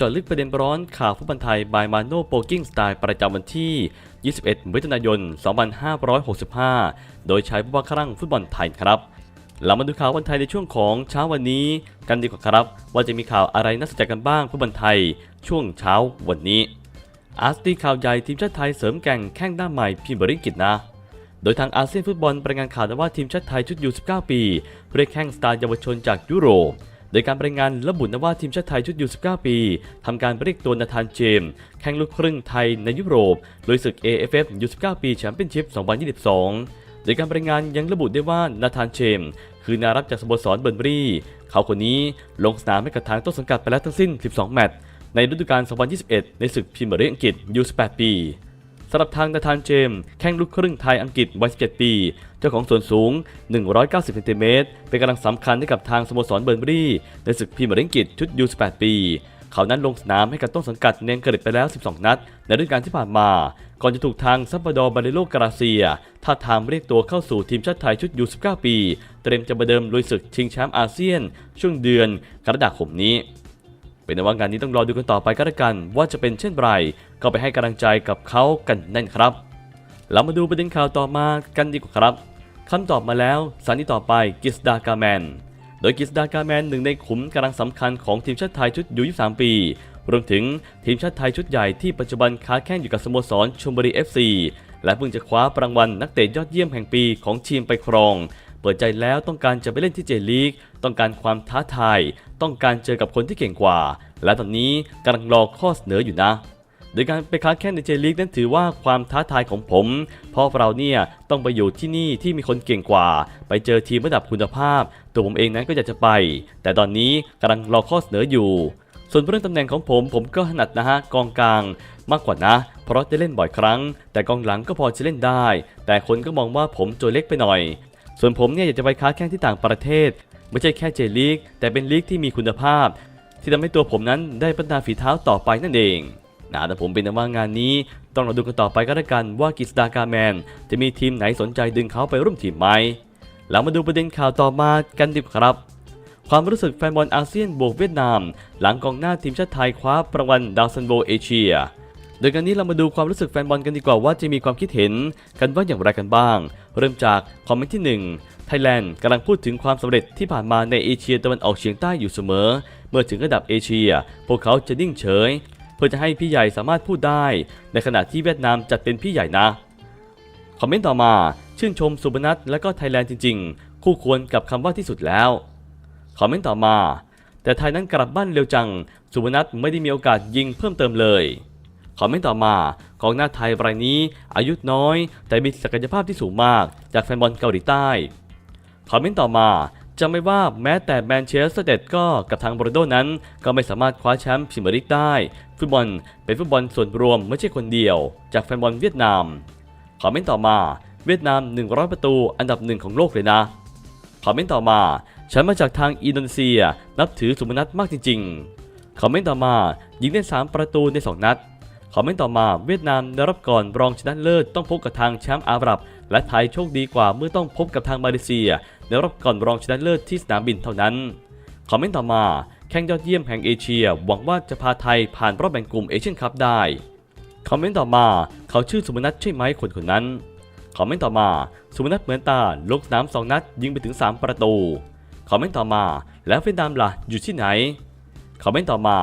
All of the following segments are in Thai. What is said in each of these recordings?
จาะลึกประเด็นร้อนข่าวฟุตบอลไทยบายมาโนโปกิ้งสไตล์ประจำวันที่ 21 มิถุนายน 2565 โดยใช้ผู้ว่าครั่งฟุตบอลไทยครับ เรามาดูข่าววันไทยในช่วงของเช้าวันนี้กันดีกว่าครับ ว่าจะมีข่าวอะไรน่าสนใจกันบ้างฟุตบอลไทย ช่วงเช้าวันนี้ อาร์สตีข่าวใหญ่ทีมชาติไทยเสริมแก่งแข้งหน้าใหม่พิมบริกิตนะ โดยทางอาเซียนฟุตบอลรายงานข่าวว่าทีมชาติไทยชุดยู19ปีเรียกแข้งสตาร์เยาวชนจากยุโรป โดยการรายงานระบุนะว่าทีมชาติไทยชุดยู19 ปีทำการเรียกตัวนาธานเจมส์แข้งลูกครึ่งไทยในยุโรปโดยศึก AFF ยู19 ปีแชมเปี้ยนชิพ 2022 โดยการรายงานยังระบุได้ว่านาธานเจมส์คือนารับจากสโมสรเบอร์นบรีเขาคนนี้ลงสนามให้กับทางต้นสังกัดไปแล้วทั้งสิ้น 12 แมตช์ในฤดูกาล 2021 ในศึกพรีเมียร์ลีกอังกฤษยู18 ปี สำหรับทางนาธานเจมส์แข้งลูกครึ่งไทยอังกฤษวัย 17 ปี เจ้าของส่วนสูง 190เซนติเมตรเป็นกำลังสำคัญให้กับทางสโมสรเบอร์นบรีในศึกพรีเมียร์ลีกอังกฤษชุดยู18 ปี เขานั้นลงสนามให้กับต้นสังกัดเนนเกริดไปแล้ว 12 นัด ในฤดูกาลที่ผ่านมา ก่อนจะถูกทางซัปปดอร์บาเลโลกราเซียท้าทามเรียกตัวเข้าสู่ทีมชาติไทยชุดยู19 ปี เตรียมจะประเดิมลุยศึกชิงแชมป์อาเซียน ช่วงเดือนกรกฎาคมนี้ เป็นนว่างานนี้ต้องรอดูกันต่อไปก็แล้วกัน ว่าจะเป็นเช่นไรก็ไปให้กำลังใจกับเขากันแน่นครับ เรามาดูประเด็นข่าวต่อมากันดีกว่าครับคำตอบมาแล้วสันนิษฐานต่อไปกิสดากาแมน โดยกิสดากาแมนหนึ่งในขุมกำลังสำคัญของทีมชาติไทยชุดยู23 ปี รวมถึงทีมชาติไทยชุดใหญ่ที่ปัจจุบันค้าแข่งอยู่กับสโมสรชลบุรี FC และเพิ่งจะคว้ารางวัลนักเตะยอดเยี่ยมแห่งปีของทีมไปครอง เปิดใจแล้วต้องการจะไปเล่นที่เจลีก ต้องการความท้าทาย ต้องการเจอกับคนที่เก่งกว่า และตอนนี้กำลังรอข้อเสนออยู่นะ โดยการไปค้าแข่งในเจลีกนั้นถือว่าความท้าทายของผม เพราะเราเนี่ยต้องไปอยู่ที่นี่ที่มีคนเก่งกว่า ไปเจอทีมระดับคุณภาพ ตัวผมเองนั้นก็อยากจะไป แต่ตอนนี้กำลังรอข้อเสนออยู่ส่วนเรื่องตำแหน่งของผมผมก็ถนัดนะฮะกองกลางมากกว่านะ เพราะได้เล่นบ่อยครั้ง แต่กองหลังก็พอจะเล่นได้ แต่คนก็มองว่าผมตัวเล็กไปหน่อย ส่วนผมเนี่ยอยากจะไปค้าแข่งที่ต่างประเทศ ไม่ใช่แค่เจลีกแต่เป็นลีกที่มีคุณภาพ ที่ทำให้ตัวผมนั้นได้พัฒนาฝีเท้าต่อไปนั่นเองนะแต่ผมเป็นแต่ว่างานนี้ ต้องรอดูกันต่อไปก็แล้วกันว่ากิสดากาแมน จะมีทีมไหนสนใจดึงเขาไปร่วมทีมไหมแล้วมาดูประเด็นข่าวต่อมากันดีครับ ความรู้สึกแฟนบอลอาเซียนบวกเวียดนาม หลังกองหน้าทีมชาติไทยคว้ารางวัลดาวซันโบเอเชีย โดยการนี้เรามาดูความรู้สึกแฟนบอลกันดีกว่าว่าจะมีความคิดเห็นกันว่าอย่างไรกันบ้าง เริ่มจากคอมเมนต์ที่ 1 ไทยแลนด์กำลังพูดถึงความสำเร็จที่ผ่านมาในเอเชียตะวันออกเฉียงใต้อยู่เสมอ เมื่อถึงระดับเอเชีย พวกเขาจะนิ่งเฉย เพื่อจะให้พี่ใหญ่สามารถพูดได้ ในขณะที่เวียดนามจัดเป็นพี่ใหญ่นะ คอมเมนต์ต่อมาชื่นชมสุบนัทและก็ไทยแลนด์จริง ๆ คู่ควรกับคำว่าที่สุดแล้วคอมเมนต์ต่อมา แต่ไทยนั้นกลับบ้านเร็วจัง สุบนัทไม่ได้มีโอกาสยิงเพิ่มเติมเลย คอมเมนต์ต่อมากองหน้าไทยรายนี้ อายุน้อย แต่มีศักยภาพที่สูงมากจากแฟนบอลเกาหลีใต้ คอมเมนต์ต่อมาจำไม่ว่าแม้แต่แมนเชสเตอร์เดดก็กับทางบรโดนั้น ก็ไม่สามารถคว้าแชมป์พรีเมียร์ลีกได้ ฟุตบอลเป็นฟุตบอลส่วนรวมไม่ใช่คนเดียว จากแฟนบอลเวียดนาม คอมเมนต์ต่อมาเวียดนาม 100 ประตูอันดับหนึ่งของโลกเลยนะ คอมเมนต์ต่อมา ฉันมาจากทางอินโดนีเซีย นับถือสุมนัทมากจริงๆ คอมเมนต์ต่อมา ยิงได้ 3 ประตูใน 2 นัด คอมเมนต์ต่อมาเวียดนามได้รับก่อนรองชนะเลิศต้องพบกับทางแชมป์อาหรับ และไทยโชคดีกว่าเมื่อต้องพบกับทางมาเลเซียในรอบก่อนรองชนะเลิศที่สนามบินเท่านั้นคอมเมนต์ต่อมาแข่งยอดเยี่ยมแห่งเอเชีย หวังว่าจะพาไทยผ่านรอบแบ่งกลุ่มเอเชียนคัพได้คอมเมนต์ต่อมาเขาชื่อสุมนัทใช่ไหมคนคนนั้นคอมเมนต์ต่อมาสุมนัทเหมือนตาลงสนามสองนัดยิงไปถึง 3 ประตูคอมเมนต์ต่อมาแล้วเวียดนามล่ะอยู่ที่ไหนคอมเมนต์ต่อมา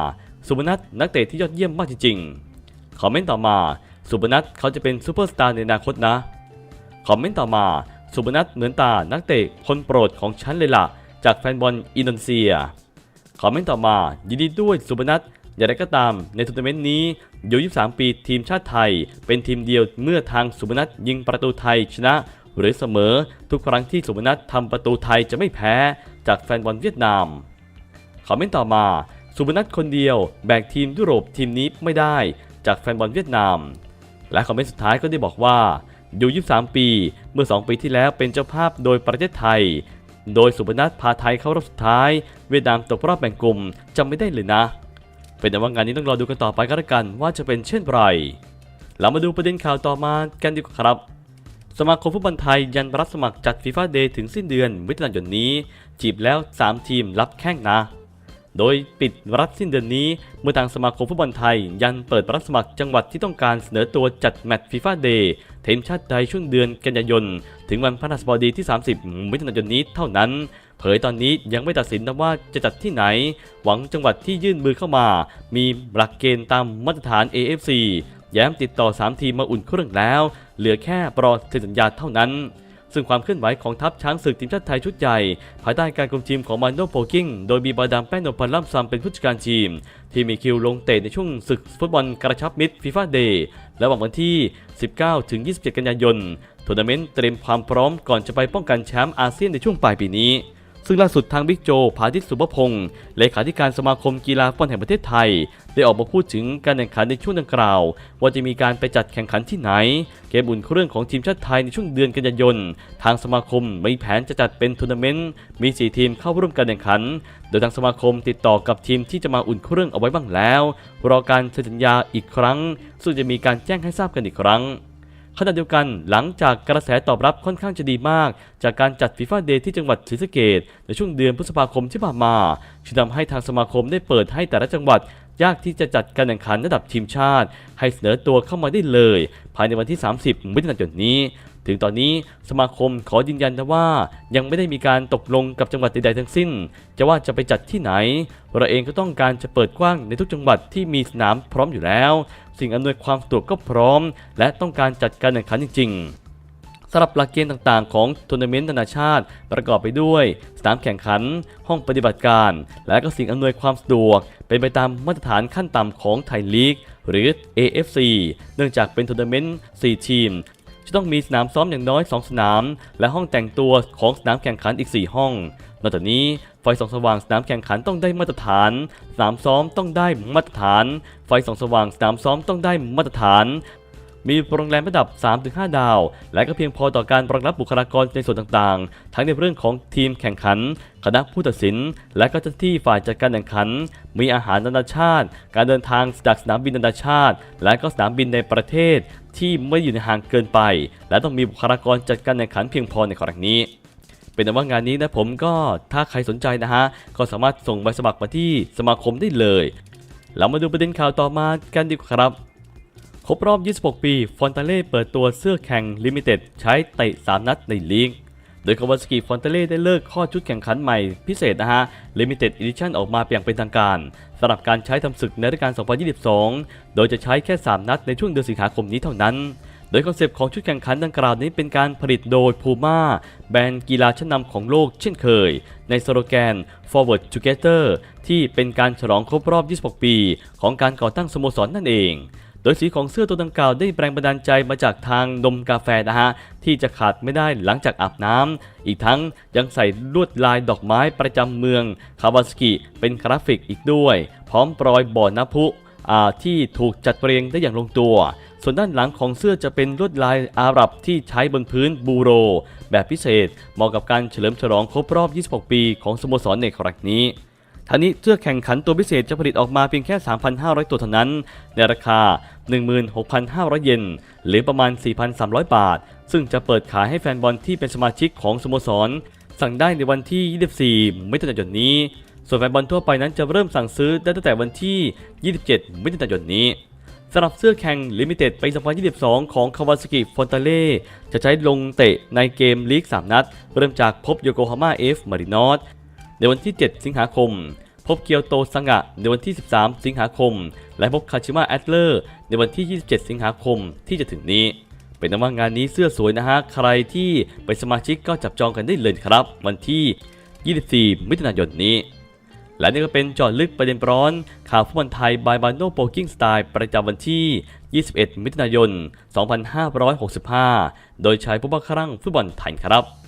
สุพนัทนักเตะที่ยอดเยี่ยมมากจริงๆ คอมเมนต์ต่อมา สุพนัทเขาจะเป็นซูเปอร์สตาร์ในอนาคตนะ คอมเมนต์ต่อมา สุพนัทเหมือนตา นักเตะคนโปรดของฉันเลยล่ะ จากแฟนบอลอินโดนีเซีย คอมเมนต์ต่อมา ยินดีด้วยสุพนัทอย่างไรก็ตามในทัวร์นาเมนต์นี้อยู่23 ปีทีมชาติไทย เป็นทีมเดียวเมื่อทางสุพนัทยิงประตูไทยชนะ หรือเสมอทุกครั้งที่สุพนัททำประตูไทยจะไม่แพ้จากแฟนบอลเวียดนามคอมเมนต์ต่อมา สุพนัทคนเดียวแบกทีมยุโรปทีมนี้ไม่ได้ จากแฟนบอลเวียดนาม และคอมเมนต์สุดท้ายก็ได้บอกว่าอยู่ 23 ปี เมื่อ 2 ปีที่แล้วเป็นเจ้าภาพโดยประเทศไทย โดยสุพนัทพาไทยเข้ารอบสุดท้าย เวียดนามตกรอบแบ่งกลุ่มจำไม่ได้เลยนะ เป็นแต่ว่างานนี้ต้องรอดูกันต่อไปก็แล้วกันว่าจะเป็นเช่นไร เรามาดูประเด็นข่าวต่อมากันดีกว่าครับ สมาคมฟุตบอลไทยยันรับสมัครจัดฟีฟ่าเดย์ถึงสิ้นเดือนมิถุนายนนี้ จีบแล้ว 3 ทีมรับแข้งนะ โดยปิดรับสิ้นเดือนนี้ เมื่อทางสมาคมฟุตบอลไทย ยันเปิดรับสมัครจังหวัดที่ต้องการเสนอตัวจัดแมตช์ฟีฟ่าเดย์ทีมชาติไทยช่วงเดือนกันยายน ถึงวันพฤหัสบดีที่ 30 มิถุนายนนี้เท่านั้น เผยตอนนี้ยังไม่ตัดสินนะว่าจะจัดที่ไหน หวังจังหวัดที่ยื่นมือเข้ามา มีหลักเกณฑ์ตามมาตรฐาน AFC แย้มติดต่อ 3 ทีมมาอุ่นเครื่องแล้ว เหลือแค่รอเซ็นสัญญาเท่านั้น ซึ่งความเคลื่อนไหวของทัพช้างศึกทีมชาติไทยชุดใหญ่ ภายใต้การคุมทีมของมาโนโพกิ้งโดยมีบาดามแป้นนพันล่ำซำเป็นผู้จัดการทีม ที่มีคิวลงเตะในช่วงศึกฟุตบอลกระชับมิตรฟีฟ่าเดย์ระหว่างวันที่ 19 ถึง 27 กันยายนทัวร์นาเมนต์เตรียมความพร้อมก่อนจะไปป้องกันแชมป์อาเซียนในช่วงปลายปีนี้ ซึ่งล่าสุดทางบิ๊กโจพาทิตสุภพงศ์เลขาธิการสมาคมกีฬาฟุตบอลแห่งประเทศไทย ได้ออกมาพูดถึงการแข่งขันในช่วงดังกล่าว ว่าจะมีการไปจัดแข่งขันที่ไหน เกมอุ่นเครื่องของทีมชาติไทยในช่วงเดือนกันยายน ทางสมาคมมีแผนจะจัดเป็นทัวร์นาเมนต์มี 4 ทีมเข้าร่วมการแข่งขัน โดยทางสมาคมติดต่อกับทีมที่จะมาอุ่นเครื่องเอาไว้บ้างแล้ว รอการเซ็นสัญญาอีกครั้ง ซึ่งจะมีการแจ้งให้ทราบกันอีกครั้ง ขณะเดียวกันหลังจากกระแสตอบรับค่อนข้างจะดีมาก จากการจัดฟีฟ่าเดย์ที่จังหวัดศรีสะเกดในช่วงเดือนพฤษภาคมที่ผ่านมาจึงทำให้ทางสมาคมได้เปิดให้แต่ละจังหวัดยากที่จะจัดการแข่งขันระดับทีมชาติ ให้เสนอตัวเข้ามาได้เลย ภายในวันที่ 30มิถุนายนนี้ ถึงตอนนี้สมาคมขอยืนยันนะว่า ยังไม่ได้มีการตกลงกับจังหวัดใดๆทั้งสิ้น จะว่าจะไปจัดที่ไหน เราเองก็ต้องการจะเปิดกว้างในทุกจังหวัดที่มีสนามพร้อมอยู่แล้ว สิ่งอำนวยความสะดวกก็พร้อม และต้องการจัดการแข่งขันจริง ๆสำหรับหลักเกณฑ์ต่างๆ ของทัวร์นาเมนต์นานาชาติ ประกอบไปด้วย สนามแข่งขัน ห้องปฏิบัติการ และก็สิ่งอำนวยความสะดวก เป็นไปตามมาตรฐานขั้นต่ำของไทยลีก หรือ AFC เนื่องจากเป็นทัวร์นาเมนต์ 4 ทีม จะต้องมีสนามซ้อมอย่างน้อย 2 สนาม และห้องแต่งตัวของสนามแข่งขันอีก 4 ห้อง นอกจากนี้ไฟส่องสว่างสนามแข่งขันต้องได้มาตรฐาน สนามซ้อมต้องได้มาตรฐาน ไฟส่องสว่างสนามซ้อมต้องได้มาตรฐาน มีโรงแรมระดับ 3-5 ดาว และก็เพียงพอต่อการรองรับบุคลากรในส่วนต่างๆ ทั้งในเรื่องของทีมแข่งขัน คณะผู้ตัดสิน และก็เจ้าหน้าที่ฝ่ายจัดการแข่งขัน มีอาหารนานาชาติ การเดินทางจากสนามบินนานาชาติ และก็สนามบินในประเทศ ที่ไม่อยู่ในห่างเกินไป และต้องมีบุคลากรจัดการแข่งขันเพียงพอในครั้งนี้เป็นต่ว่างานนี้นะผมก็ถ้าใครสนใจนะฮะ ก็สามารถส่งใบสมัครมาที่สมาคมได้เลย เรามาดูประเด็นข่าวต่อมากันดีกว่าครับ ครบรอบ 26 ปี ฟอนตาเล่เปิดตัวเสื้อแข่งลิมิเต็ดใช้เตะ 3 นัดในลีก โดยคาวาสกิฟอนตาเล่ได้เลิกข้อชุดแข่งขันใหม่พิเศษนะฮะ Limited Edition ออกมาอย่างเป็นทางการสำหรับการใช้ทำศึกในฤดูกาล 2022 โดยจะใช้แค่ 3 นัดในช่วงเดือนสิงหาคมนี้เท่านั้น โดยคอนเซปต์ของชุดแข่งขันดังกล่าวนี้เป็นการผลิตโดย Puma แบรนด์กีฬาชั้นนำของโลกเช่นเคย ในสโลแกน Forward Together ที่เป็นการฉลองครบรอบ 26 ปี ของการก่อตั้งสโมสรนนั่นเอง ดยสีของเสื้อตัวดังกล่าวได้แรงบันดาลใจมาจากทางนมกาแฟนะฮะที่จะขาดไม่ได้หลังจากอาบน้ำอีกทั้งยังใส่ลวดลายดอกไม้ประจำเมืองคาวาสกิเป็นกราฟิกอีกด้วย พร้อมปรอยบ่อน้ำพุที่ถูกจัดเรียงได้อย่างลงตัว ส่วนด้านหลังของเสื้อจะเป็นลวดลายอาหรับที่ใช้บนพื้นบูโร แบบพิเศษเหมาะกับการเฉลิมฉลองครบรอบ 26 ปีของสโมสรในครั้งนี้ ทางนี้เสื้อแข่งขันตัวพิเศษจะผลิตออกมาเพียงแค่ 3,500 ตัวเท่านั้น ในราคา 16,500 เยนหรือประมาณ 4,300 บาท ซึ่งจะเปิดขายให้แฟนบอลที่เป็นสมาชิกของสโมสร สั่งได้ในวันที่ 24 มิถุนายนนี้ ส่วนแฟนบอลทั่วไปนั้นจะเริ่มสั่งซื้อได้ตั้งแต่วันที่ 27 มิถุนายนนี้สำหรับเสื้อแข่งลิมิเต็ดปี 2022 ของคาวาสกิฟอนตาเล่จะใช้ลงเตะในเกมลีก 3 นัด เริ่มจากพบโยโกฮาม่าเอฟมารินอส ในวันที่ 7 สิงหาคม พบเกียวโตซังะในวันที่ 13 สิงหาคม และพบคาชิมะแอตเลอร์ในวันที่ 27 สิงหาคมที่จะถึงนี้ เป็นนว่างานนี้เสื้อสวยนะฮะ ใครที่เป็นสมาชิกก็จับจองกันได้เลยครับ วันที่ 24 มิถุนายนนี้ และนี่ก็เป็นจอดลึกประเด็นร้อน ข่าวฟุตบอลไทยบายบานโนโปกิ้งสไตล์ประจำวันที่ 21 มิถุนายน 2565 โดยใชายผู้บ้าครั่งฟุตบอลไทยครับ